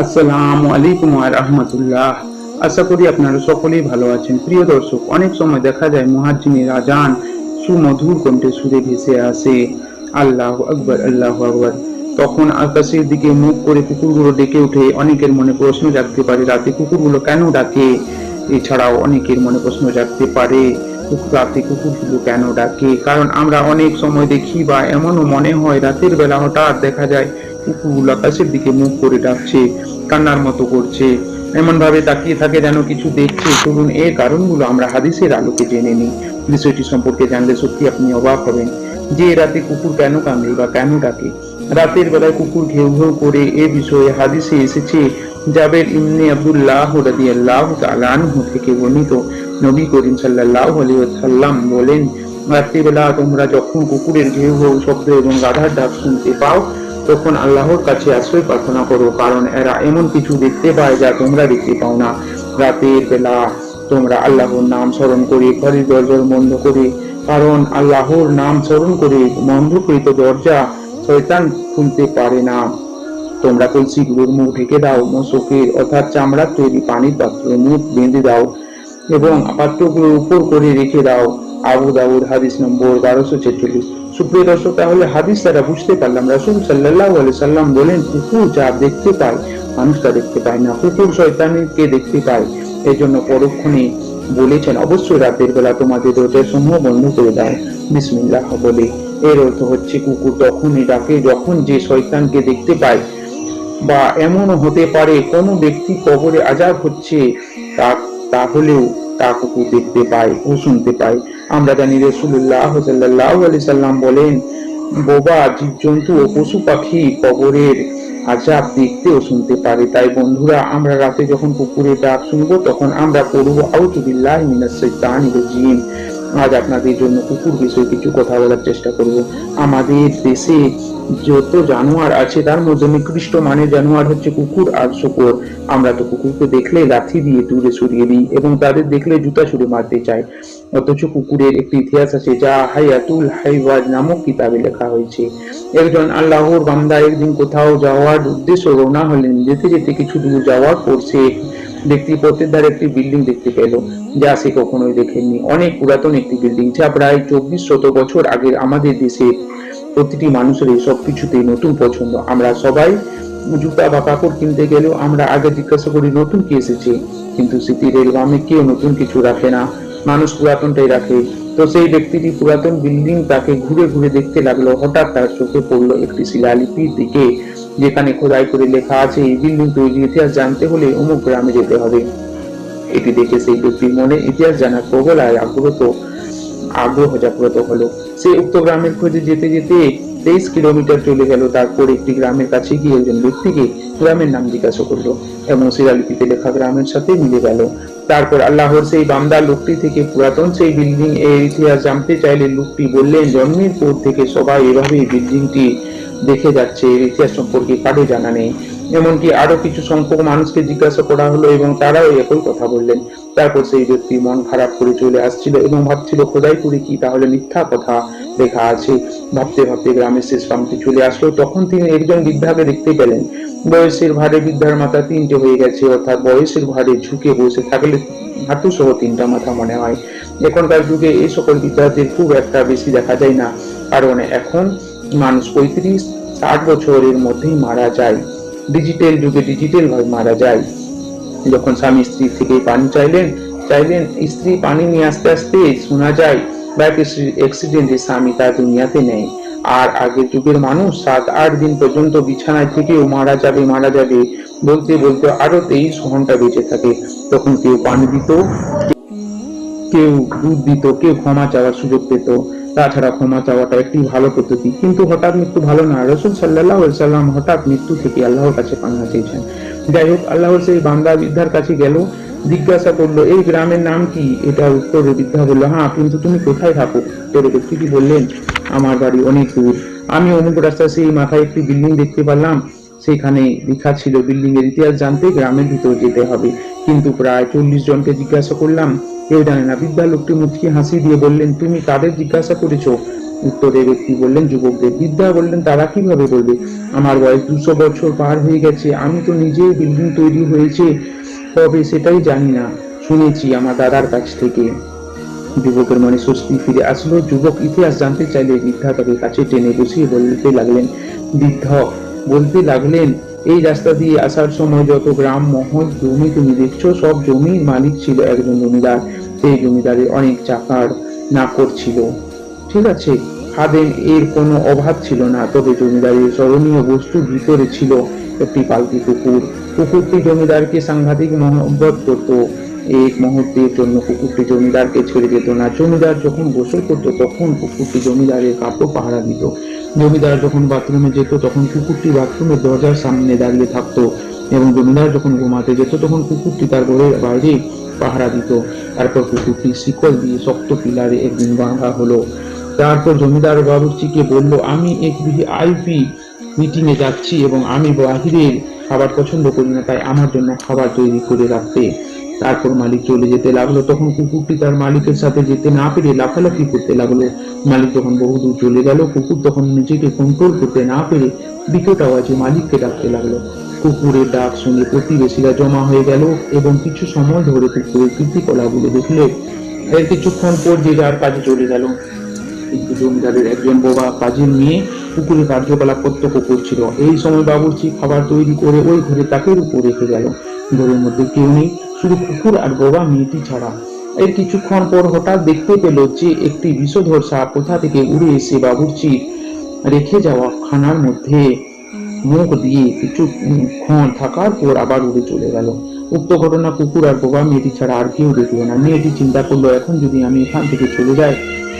আসসালামু আলাইকুম রহমতুল্লাহ। আশা করি আপনারা সকলেই ভালো আছেন। প্রিয় দর্শক, অনেক সময় দেখা যায় মুহাজ্জিনের আজান সুমধুর কণ্ঠে সুরে ভেসে আসে। আল্লাহ আকবর আল্লাহ আকবর। তখন আকাশের দিকে মুখ করে কুকুরগুলো ডেকে উঠে অনেকের মনে প্রশ্ন জাগতে পারে, রাতে কুকুরগুলো কেন ডাকে? এছাড়াও অনেকের মনে প্রশ্ন জাগতে পারে রাতে কুকুরগুলো কেন ডাকে? কারণ আমরা অনেক সময় দেখি বা এমনও মনে হয় রাতের বেলা হঠাৎ দেখা যায় কুকুরগুলো আকাশের দিকে মুখ করে ডাকছে, কান্নার মতো করছে। এমন ভাবে তাকিয়ে থাকে যেন কিছু দেখছে। চলুন এর কারণগুলো আমরা হাদিসের আলোকে জেনে নিই। বিষয়টি সম্পর্কে জানলে সত্যি আপনি অবাক হবেন যে রাতে কুকুর কেন কান্দে বা কেন ডাকে। রাতের বেলায় কুকুর ঘেউ ঘেউ করে এ বিষয়ে হাদিসে এসেছে, জাবের ইমনে আব্দুল্লাহ রাদিয়াল্লাহু তাআলা আনহু থেকে বর্ণিত। নবী করিম সাল্লাল্লাহু আলাইহি ওয়াসাল্লাম বলেন, রাত্রিবেলা তোমরা যখন কুকুরের ঘেউ ঘেউ শব্দ এবং গাধার ডাক শুনতে পাও তখন আল্লাহর কাছে আশ্রয় প্রার্থনা করো, কারণ এরা এমন কিছু দেখতে পায় যা তোমরা দেখতে পাও না। রাতের বেলা তোমরা আল্লাহর নাম স্মরণ করে, ঘরের দরজা বন্ধ করে, কারণ আল্লাহর নাম স্মরণ করে বন্ধকৃত দরজা শয়তান খুলতে পারে না। তোমরা কলসিগুলোর মুখ ঢেকে দাও, মশকের অর্থাৎ চামড়ার তৈরি পানির পাত্র মুখ বেঁধে দাও এবং পাত্রগুলোর উপর করে রেখে দাও। আবু দাউদ হাদিস নম্বর বারোশো ছেচল্লিশ। সুপ্রিয় দর্শক, তাহলে হাদিস দ্বারা বুঝতে পারলাম, রাসুল সাল্লাহ আলি সাল্লাম বলেন কুকুর যা দেখতে পায়, মানুষ তা দেখতে পায় না। কুকুর শয়তানকে দেখতে পায়। এই জন্য পরক্ষণে বলেছেন, অবশ্যই রাতের বেলা তোমাদের দরজা সমূহ বন্ধ করে দাও। বিসমিল্লাহ বলে। এর অর্থ হচ্ছে, কুকুর তখনই ডাকে যখন যে শয়তানকে দেখতে পায়। বা এমনও হতে পারে, কোনো ব্যক্তি কবরে আজাব হচ্ছে, তা তাহলেও তা কুকুর দেখতে পাই ও শুনতে পাই। আমরা জানি রসুল্লাহ সাল্লাহ আলি সাল্লাম বলেন, বোবা জীবজন্তু ও পশু পাখি কবরের আজাব দেখতে ও শুনতে পারে। তাই বন্ধুরা, আমরা রাতে যখন পুকুরে ডাক শুনব, তখন আমরা পড়ব আউজুবিল্লাহ মিনাস শাইতানির রাজিম। আজ আপনাদের জন্য কুকুর বিষয়ে কিছু কথা বলার চেষ্টা করব। আমাদের দেশে যত জানোয়ার আছে, তার মধ্যে নিকৃষ্ট মানের জানোয়ার হচ্ছে কুকুর আর শুকর। আমরা তো কুকুরকে দেখলে লাথি দিয়ে দূরে সরিয়ে দিই এবং তাদের দেখলে জুতা ছুড়ে মারতে চাই। অথচ কুকুরের একটি ইতিহাস আছে, যা হায়াতুল হাইওয়াজ নামক কিতাবে লেখা হয়েছে। একজন আল্লাহর বান্দা একদিন কোথাও যাওয়ার উদ্দেশ্য রওনা হলেন। যেতে যেতে কিছু দূর যাওয়ার পর সে পথের ধারে একটি বিল্ডিং দেখতে পেল, যা সে কখনোই দেখেননি। অনেক পুরাতন একটি বিল্ডিং যা প্রায় চব্বিশ শত বছর আগের আমাদের দেশের প্রতিটি মানুষের সব কিছুতেই নতুন পছন্দ। আমরা সবাই জুতা বা কাপড় কিনতে গেলেও আমরা আগে জিজ্ঞাসা করি, নতুন কি এসেছে? কিন্তু সিটি রেলগ্রামে কেউ নতুন কিছু রাখে না। মানুষ পুরাতনটাই রাখে। তো সেই ব্যক্তিটি পুরাতন বিল্ডিং তাকে ঘুরে ঘুরে দেখতে লাগল। হঠাৎ তার চোখে পড়ল একটি শিলালিপির দিকে। যেখানে খোদাই করে লেখা আছে, এই বিল্ডিং তৈরির ইতিহাস জানতে হলে অমুক গ্রামে যেতে হবে। এটি দেখে সেই ব্যক্তির মনে ইতিহাস জানার প্রবল আর আগ্রহ আগ্রহ জাগ্রত হলো। সে উক্ত গ্রামের খোঁজে যেতে যেতে তেইশ কিলোমিটার চলে গেল, তারপর একটি গ্রামের কাছে গিয়ে একজন ব্যক্তিকে গ্রামের নাম জিজ্ঞাসা করল এবং শিলালিপিতে লেখা গ্রামের সাথে মিলে গেল। তারপর আল্লাহর সেই বান্দা লোকটি থেকে পুরাতন সেই বিল্ডিং এর ইতিহাস জানতে চাইলে লোকটি বললেন, জন্মের পর থেকে সবাই এভাবে বিল্ডিংটি দেখে যাচ্ছে, এর ইতিহাস সম্পর্কে কারও জানা নেই। এমনকি আরও কিছু সংখ্যক মানুষকে জিজ্ঞাসা করা হলো এবং তারাও একই কথা বললেন। তারপর সেই ব্যক্তি মন খারাপ করে চলে আসছিল এবং ভাবছিল, খোদাই করে কি তাহলে মিথ্যা কথা লেখা আছে? ভাবতে ভাবতে গ্রামের শেষ প্রান্তে চলে আসলো। তখন তিনি একজন বৃদ্ধাকে দেখতে পেলেন। বয়সের ভারে বৃদ্ধার মাথা তিনটে হয়ে গেছে, অর্থাৎ বয়সের ভারে ঝুঁকে বসে থাকলে হাঁটু সহ তিনটা মাথা মনে হয়। এখনকার যুগে এই সকল বৃদ্ধাদের খুব একটা বেশি দেখা যায় না, কারণ এখন মানুষ পঁয়ত্রিশ, ষাট বছরের মধ্যেই মারা যায়। ডিজিটাল যুগে ডিজিটাল ভাবে মারা যায়। যখন স্বামী স্ত্রী থেকে পানি চাইলেন চাইলেন স্ত্রী পানি নিয়ে আসতে আসতে শোনা যায় বা অ্যাক্সিডেন্টে স্বামী তার দুনিয়াতে নেই আর আগের যুগের মানুষ সাত, আট দিন পর্যন্ত বিছানায় থেকেও মারা যাবে মারা যাবে। বলতে বলতে আরও তেইশ ঘণ্টা বেঁচে থাকে। তখন কেউ পানি দিত, কেউ দুধ দিত, কেউ ক্ষমা চাওয়ার সুযোগ পেত। তাছাড়া ক্ষমা চাওয়াটা একটি ভালো পদ্ধতি। কিন্তু হঠাৎ মৃত্যু ভালো না। রসুল সাল্লাহ সাল্লাম হঠাৎ মৃত্যু থেকে আল্লাহর কাছে পান্না চেয়েছেন। যাই হোক, আল্লাহর সেই বান্দা বৃদ্ধার কাছে গেল, জিজ্ঞাসা করল, এই গ্রামের নাম কি? এটা উত্তর বৃদ্ধা বলল হ্যাঁ কিন্তু তুমি কোথায় থাকো? তোর ব্যক্তিটি বললেন, আমার বাড়ি অনেক দূর। আমি অমুক রাস্তা সেই মাথায় একটি বিল্ডিং দেখতে পারলাম। সেখানে লেখা ছিল বিল্ডিং এর ইতিহাস জানতে গ্রামের ভিতর যেতে হবে। কিন্তু প্রায় চল্লিশ জনকে জিজ্ঞাসা করলাম, কেউ জানে না? বৃদ্ধা লোকটি মুচকি হাসি দিয়ে বললেন, তুমি তাদের জিজ্ঞাসা করেছ? উত্তরে ব্যক্তি বললেন, যুবকদের। বিদ্যা বললেন, তারা কীভাবে বলবে? আমার বয়স দুশো বছর পার হয়ে গেছে, আমি তো নিজেই বিল্ডিং তৈরি হয়েছে, তবে সেটাই জানি না। শুনেছি আমার দাদার কাছ থেকে। যুবকের মনে স্বস্তি ফিরে আসলো। যুবক ইতিহাস জানতে চাইলে বৃদ্ধা তাকে কাছে টেনে বসিয়ে বলতে লাগলেন, বৃদ্ধ বলতে লাগলেন, এই রাস্তা দিয়ে আসার সময় যত গ্রাম মহল জমি তুমি দেখছ, সব জমির মালিক ছিল একজন জমিদার। সেই জমিদারের অনেক চাকার নাকর ছিল ঠিক আছে, খাদেম এর কোনো অভাব ছিল না, তবে জমিদারের স্মরণীয় বস্তু ভিতরে ছিল একটি পালতি কুকুর। কুকুরটি জমিদারকে সাংঘাতিক মহব্বত করত। এক মুহূর্তের জন্য কুকুরটি জমিদারকে ছেড়ে যেত না। জমিদার যখন গোসল করতো তখন কুকুরটি জমিদারের কাপড় পাহারা দিত। জমিদার যখন বাথরুমে যেত, তখন কুকুরটি বাথরুমের দরজার সামনে দাঁড়িয়ে থাকতো এবং জমিদার যখন ঘুমাতে যেত, তখন কুকুরটি তার ঘরের বাইরে পাহারা দিত। তারপর কুকুরটি শিকল দিয়ে শক্ত পিলারে একদিন বাঁধা হলো। তারপর জমিদার বাবুর্চিকে বলল, আমি এক বিহি আইপি মিটিং এ যাচ্ছি এবং আমি বাহিরের খাবার পছন্দ করি না, তাই আমার জন্য খাবার তৈরি করে রাখতে তারপর মালিক চলে যেতে লাগল। তখন কুকুরটি তার মালিকের সাথে যেতে না পেরে লাফালাফি করতে লাগল। মালিক যখন বহুদূর চলে গেল। কুকুর তখন নিজেকে কন্ট্রোল করতে না পেরে বিকট আওয়াজে মালিককে ডাকতে লাগল। কুকুরের ডাক শুনে প্রতিবেশীরা জমা হয়ে গেল এবং কিছু সময় ধরে কুকুরের কীর্তিকলাগুলো দেখলে এর কিছুক্ষণ পর যে যার কাজে চলে গেল। কিন্তু জমিদারের একজন বোবা কাজের মেয়ে পুকুরে কার্যকলাপ প্রত্যক্ষ করছিল। এই সময় বাবুর্চি খাবার তৈরি করে ওই ঘরে তাকের উপর রেখে গেল। ঘরের মধ্যে কেউ নেই। শুধু কুকুর আর বোবা মেয়েটি ছাড়া। এর কিছুক্ষণ পর হঠাৎ দেখতে পেল যে একটি বিষধর সাপ কোথা থেকে উড়ে এসে বাবুর্চি রেখে যাওয়া খানার মধ্যে। মুখ দিয়ে কিছুক্ষণ থাকার পর আবার উড়ে চলে গেল। উক্ত ঘটনা কুকুর আর বোবা মেয়েটি ছাড়া আর কেউ দেখল না। মেয়েটি চিন্তা করল, এখন যদি আমি এখান থেকে চলে যাই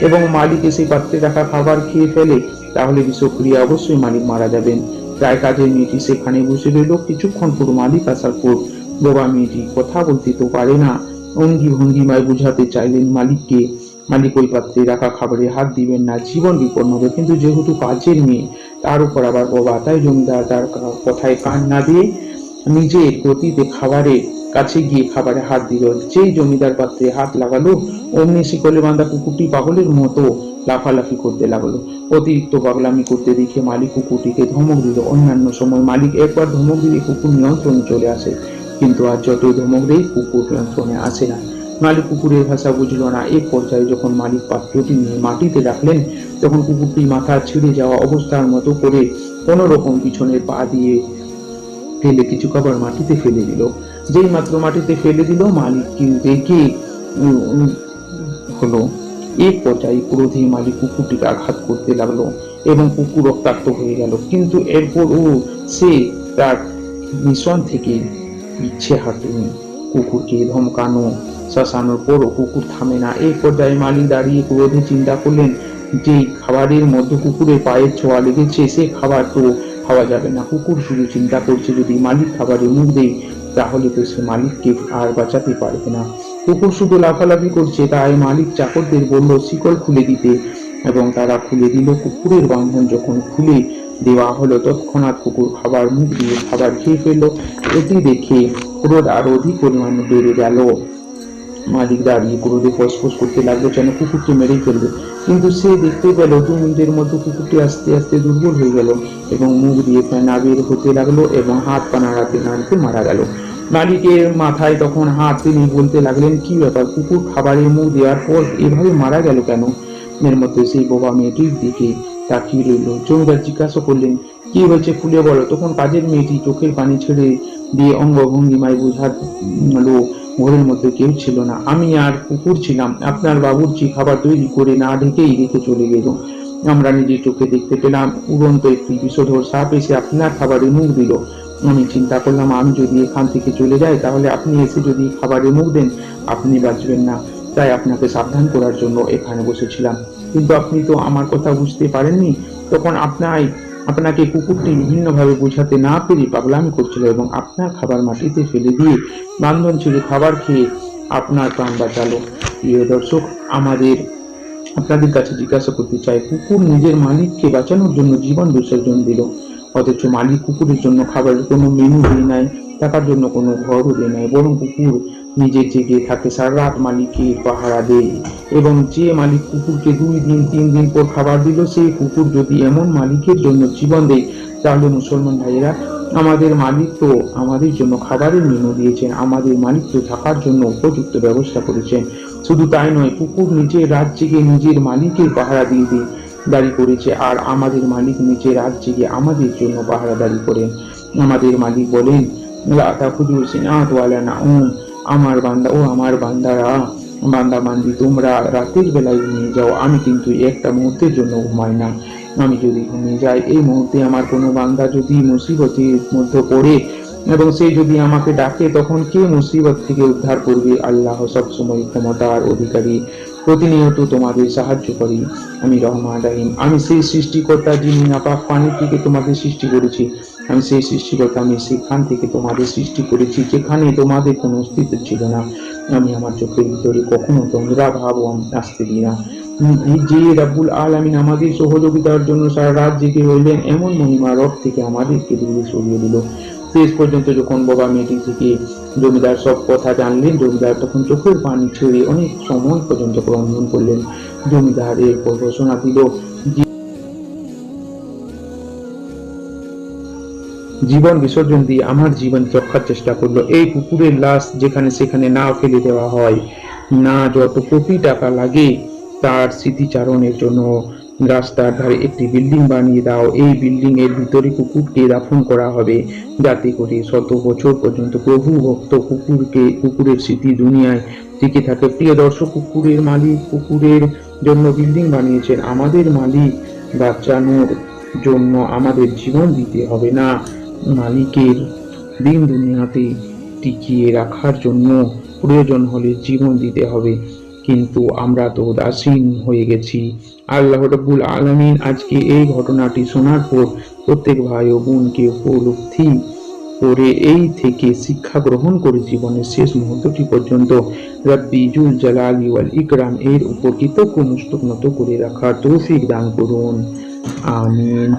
এবং মালিক এসে পাত্রে রাখা খাবার খেয়ে ফেলে, তাহলে বিষক্রিয়া অবশ্যই মালিক মারা যাবেন। তাই কাজের মেয়েটি সেখানে বসে রইল। কিছুক্ষণ পর মালিক আসার পর বোবা মেয়েটি কথা বলতে তো পারে না। অঙ্গি ভঙ্গিমায় বুঝাতে চাইলেন মালিককে। মালিক ওই পাত্রে রাখা খাবারে হাত দিবেন না, জীবন বিপন্ন হবে। কিন্তু যেহেতু কাজের মেয়ে, তার উপর আবার বোবা, তাই জমিদার তার কথায় কান না দিয়ে নিজের গতিতে খাবারে কাছে গিয়ে খাবারে হাত দিল। যেই জমিদার পাত্রে হাত লাগালো, অমনি শিকলে বাঁধা কুকুরটি পাগলের মতো লাফালাফি করতে লাগল। অতিরিক্ত পাগলামি করতে দেখে মালিক কুকুরটিকে ধমক দিল। অন্যান্য সময় মালিক একবার ধমক দিলে কুকুর নিয়ন্ত্রণে চলে আসে। কিন্তু আর যতই ধমক দেয় কুকুর নিয়ন্ত্রণে আসে না। মালিক কুকুরের ভাষা বুঝলো না। এক পর্যায়ে যখন মালিক পাত্রটি নিয়ে মাটিতে রাখলেন, তখন কুকুরটি মাথা ছিঁড়ে যাওয়া অবস্থার মতো করে কোনো রকম পিছনে পা দিয়ে ফেলে কিছু খাবার মাটিতে ফেলে দিল। যেই মাত্র মাটিতে ফেলে দিল, মালিক কি দেখে হলো। এক পর্যায়ে ক্রোধে মালিক কুকুরটিকে আঘাত করতে লাগল এবং কুকুর রক্তাক্ত হয়ে গেল। কিন্তু এরপর ও, সে তার মিশন থেকে ইচ্ছে হাঁটেনি, কুকুরকে ধমকানো শাসানোর পরও কুকুর থামে না। এই পর্যায়ে মালিক দাঁড়িয়ে ক্রোধে চিন্তা করলেন যে খাবারের মধ্যে কুকুরের পায়ের ছোঁয়া লেগেছে, সে খাবার তো খাওয়া যাবে না। কুকুর শুধু চিন্তা করছে, যদি মালিক খাবারে মুখ দেয়, তাহলে তো সে মালিককে আর বাঁচাতে পারবে না। কুকুর শুধু লাফালাফি করছে, তাই মালিক চাকরদের বলল, শিকল খুলে দিতে। এবং তারা খুলে দিল। কুকুরের বাঁধন যখন খুলে দেওয়া হলো তৎক্ষণাৎ কুকুর খাবার মুখ দিয়ে খাবার খেয়ে ফেলল। এটি দেখে ক্রোধ আর অধিক পরিমাণে বেড়ে গেল। মালিক দাঁড়িয়ে ক্রোধে ফসফস করতে লাগল, যেন কুকুরটি মেরেই ফেলবে। কিন্তু সে দেখতে পেল দু মিনিটের মধ্যে কুকুরটি আস্তে আস্তে দুর্বল হয়ে গেল এবং মুখ দিয়ে ফেনা বের হতে লাগল এবং হাত পা নাড়াতে নাড়াতে মারা গেল। মালিকের মাথায় তখন হাত তিনি বলতে লাগলেন, কি ব্যাপার কুকুর খাবারের মুখ দেওয়ার পর এভাবে মারা গেল কেন? এর মধ্যে সেই বোবা মেয়েটির দিকে তাকিয়ে রইল। জমিদার জিজ্ঞাসা করলেন, কি হয়েছে খুলে বলো? তখন কাজের মেয়েটি চোখের পানি ছেড়ে দিয়ে অঙ্গভঙ্গিমায় বোঝালো ঘরের মধ্যে কেউ ছিল না। আমি আর কুকুর ছিলাম। আপনার বাবুর্চি খাবার তৈরি করে না ঢেকেই রেখে চলে গেল। আমরা নিজের চোখে দেখতে পেলাম, উড়ন্ত একটি বিষধর সাপ এসে আপনার খাবারে মুখ দিল। আমি চিন্তা করলাম, আমি যদি এখান থেকে চলে যাই, তাহলে আপনি এসে যদি খাবারে মুখ দেন, আপনি বাঁচবেন না। তাই আপনাকে সাবধান করার জন্য এখানে বসেছিলাম। কিন্তু আপনি তো আমার কথা বুঝতে পারেননি। তখন আপনার আপনাকে কুকুরটি বিভিন্নভাবে বোঝাতে না পেরে পাগলামি করছিল এবং আপনার খাবার মাটিতে ফেলে দিয়ে বান্ধন ছেড়ে খাবার খেয়ে আপনার প্রাণ বাঁচালো। প্রিয় দর্শক, আমাদের, আপনাদের কাছে জিজ্ঞাসা করতে চাই, কুকুর নিজের মালিককে বাঁচানোর জন্য জীবন বিসর্জন দিল। অথচ মালিক কুকুরের জন্য খাবারের কোনো মেনু দিয়ে নাই, টাকার জন্য কোনো ঘরও দেয় নাই, বরং কুকুর নিজে জেগে থাকে সারা রাত মালিকের পাহারা দেয় এবং যে মালিক কুকুরকে দুই দিন, তিন দিন পর খাবার দিল, সেই কুকুর যদি এমন মালিকের জন্য জীবন দেয়, তাহলে মুসলমান ভাইয়েরা, আমাদের মালিক তো আমাদের জন্য খাবারের মেনু দিয়েছেন, আমাদের মালিক তো থাকার জন্য উপযুক্ত ব্যবস্থা করেছেন। শুধু তাই নয়, কুকুর নিজের রাত জেগে নিজের মালিকের পাহারা দিয়ে দিয়ে দাঁড়ি করেছে, আর আমাদের মালিক নিজের রাত জেগে আমাদের জন্য পাহারাদারি করেন। আমাদের মালিক বলেন, লা তাখুদু সিনাত ওয়ালা নাউম। আমার বান্দা, ও আমার বান্দারা, বান্দা বান্দি, তোমরা রাতের বেলায় ঘুমিয়ে যাও। আমি কিন্তু একটা মুহূর্তের জন্য ঘুমাই না। আমি যদি ঘুমিয়ে যাই, এই মুহূর্তে আমার কোনো বান্দা যদি মুসিবতের মধ্যে পড়ে এবং সে যদি আমাকে ডাকে, তখন কে মুসিবত থেকে উদ্ধার করবে? আল্লাহ সবসময় ক্ষমতার অধিকারী। প্রতিনিয়ত তোমাদের সাহায্য করি। আমি রহমান রাহিম। আমি সেই সৃষ্টিকর্তা যিনি নাপাক পানি থেকে তোমাদের সৃষ্টি করেছি। আমি সেই সৃষ্টিকর্তা, আমি সেখান থেকে তোমাদের সৃষ্টি করেছি, যেখানে তোমাদের কোনো অস্তিত্ব ছিল না। আমি আমার চোখের ভিতরে কখনো তোমরা ভাবো আসতে দিই না। যে রাব্বুল আলামিন আমাদের সহযোগিতার জন্য সারা রাত জেগে রইলেন, এমন মহিমা রব থেকে আমাদেরকে দূরে সরিয়ে দিল। শেষ পর্যন্ত যখন বাবা মেয়েটি থেকে জমিদার সব কথা জানলেন, জমিদার তখন চোখের পানি ছেড়ে অনেক সময় পর্যন্ত ক্রন্দন করলেন। জমিদার এরপর ঘোষণা দিল জীবন বিসর্জন দিয়ে আমার জীবন রক্ষার চেষ্টা করল। এই কুকুরের লাশ যেখানে সেখানে না ফেলে দেওয়া হয়, না যত কোটি টাকা লাগে, তার স্মৃতিচারণের জন্য রাস্তার ধারে একটি বিল্ডিং বানিয়ে দাও। এই বিল্ডিং এর ভিতরে কুকুরকে দাফন করা হবে। যাতে করে শত বছর পর্যন্ত প্রভু ভক্ত কুকুরকে, কুকুরের স্মৃতি দুনিয়ায় টিকে থাকে। প্রিয় দর্শক, কুকুরের মালিক কুকুরের জন্য বিল্ডিং বানিয়েছেন। আমাদের মালিক বাঁচানোর জন্য আমাদের জীবন দিতে হবে না। মালিকের দিন দুনিয়াতে টিকিয়ে রাখার জন্য প্রয়োজন হলে জীবন দিতে হবে। কিন্তু আমরা তো উদাসীন হয়ে গেছি। আল্লাহ রব্বুল আলমিন আজকে এই ঘটনাটি শোনার পর প্রত্যেক ভাই ও বোনকে উপলব্ধি করে এই থেকে শিক্ষা গ্রহণ করে জীবনের শেষ মুহূর্তটি পর্যন্ত রব্বি জুল জালালি ওয়াল ইকরাম এর উপর কৃতজ্ঞ মুস্তক নত করে রাখার তৌফিক দান করুন। আমিন।